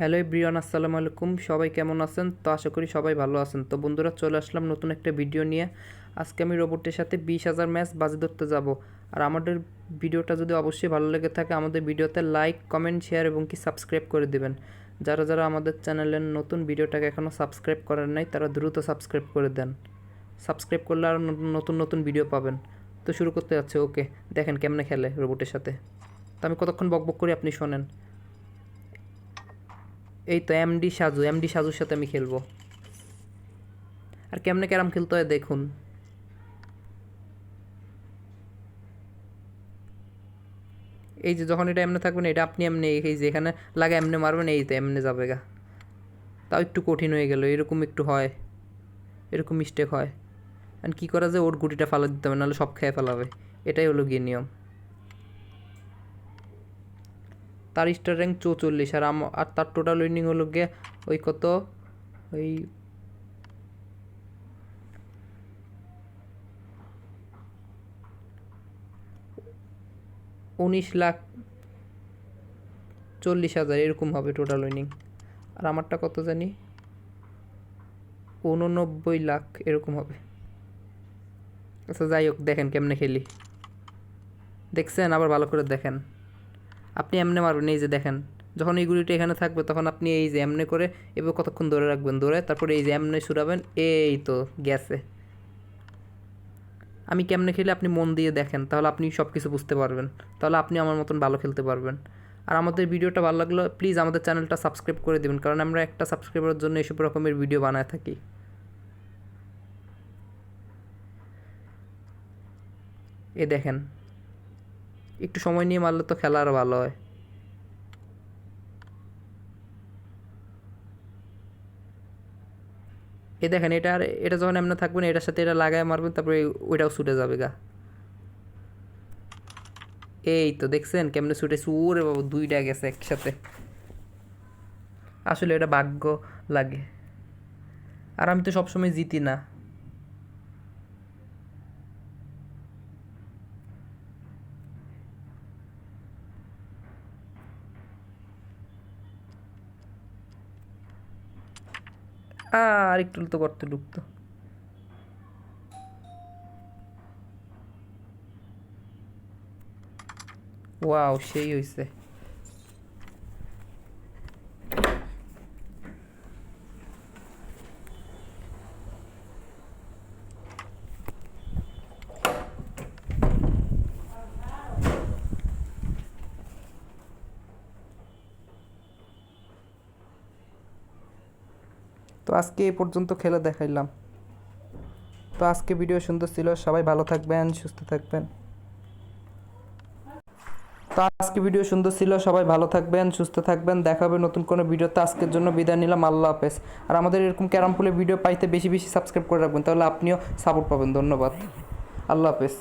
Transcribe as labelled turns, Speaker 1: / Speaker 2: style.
Speaker 1: Hello Brian আসসালামু আলাইকুম। সবাই কেমন আছেন? তো আশা করি সবাই ভালো আছেন। তো বন্ধুরা, চলে আসলাম নতুন একটা ভিডিও নিয়ে। আজকে আমি রোবটের সাথে বিশ হাজার ম্যাচ বাজি ধরতে যাব। আর আমাদের ভিডিওটা যদি অবশ্যই ভালো লেগে থাকে, আমাদের ভিডিওতে লাইক, কমেন্ট, শেয়ার এবং কি সাবস্ক্রাইব করে দেবেন। যারা যারা আমাদের চ্যানেলের নতুন ভিডিওটাকে এখনও সাবস্ক্রাইব করেন নাই, তারা দ্রুত সাবস্ক্রাইব করে দেন। সাবস্ক্রাইব করলে আরও নতুন নতুন ভিডিও পাবেন। তো শুরু করতে যাচ্ছে, ওকে। দেখেন কেমনে খেলে রোবটের সাথে। তো আমি কতক্ষণ বকবক করি, আপনি শোনেন। এই তো এমডি সাজু এমডি সাজুর সাথে আমি খেলব। আর কেমনে ক্যারাম খেলতে হয় দেখুন। এই যে যখন এটা এমনি থাকবেন এটা আপনি এমনি, এই যে এখানে লাগা এমনি মারবেন, এই তো এমনি যাবে গা। তাও একটু কঠিন হয়ে গেল, এরকম একটু হয়, এরকম মিস্টেক হয়। আর কী করা যায়, ওর গুটিটা ফালা দিতে হবে, নাহলে সব খেয়ে ফেলাবে। এটাই হলো গিয়ে নিয়ম। তার স্টার র্যাঙ্ক চৌচল্লিশ, আর আর তার টোটাল উইনিং হলো গিয়ে ওই কত? ওই উনিশ লাখ চল্লিশ হাজার, এরকম হবে টোটাল উইনিং আর আমারটা কত জানি? উননব্বই লাখ, এরকম হবে। আচ্ছা যাই হোক, দেখেন কেমনে খেলি। দেখছেন? আবার ভালো করে দেখেন। আপনি এমনি মারবেন এই যে দেখেন, যখন এই গুলিটা এখানে থাকবে, তখন আপনি এই যে এমনি করে এবার কতক্ষণ ধরে রাখবেন? ধরে তারপরে এই যে এমনি সুরাবেন, এই তো গেছে। আমি কেমনে খেলে? আপনি মন দিয়ে দেখেন, তাহলে আপনি সব কিছু বুঝতে পারবেন। তাহলে আপনি আমার মতন ভালো খেলতে পারবেন। আর আমাদের ভিডিওটা ভালো লাগল প্লিজ আমাদের চ্যানেলটা সাবস্ক্রাইব করে দেবেন, কারণ আমরা একটা সাবস্ক্রাইবারের জন্য এসব রকমের ভিডিও বানায় থাকি। এ দেখেন একটু সময় নিয়ে মারলে তো খেলা আরও ভালো হয়। এ দেখেন, এটা আর এটা যখন এমনি থাকবে না, এটার সাথে এটা লাগায় মারবেন, তারপরে ওইটাও ছুটে যাবে গা। এই তো দেখছেন কেমনে ছুটে সুরে বাবু, দুইটা গেছে একসাথে। আসলে এটা ভাগ্য লাগে। আর আমি তো সবসময় জিতি না। আর একটু তো করতে ঢুকতো ওয়াও সেই হয়েছে তো আজকে এই পর্যন্ত খেলে দেখাইলাম। তো আজকে ভিডিও সুন্দর ছিল, সবাই ভালো থাকবেন, সুস্থ থাকবেন। তো আজকে ভিডিও সুন্দর ছিল, সবাই ভালো থাকবেন, সুস্থ থাকবেন। দেখা হবে নতুন কোনো ভিডিওতে। আজকের জন্য বিদায় নিলাম, আল্লাহ হাফেজ। আর আমাদের এরকম ক্যারাম পুলে ভিডিও পাইতে বেশি বেশি সাবস্ক্রাইব করে রাখবেন, তাহলে আপনিও সাপোর্ট পাবেন। ধন্যবাদ। আল্লাহ হাফেজ।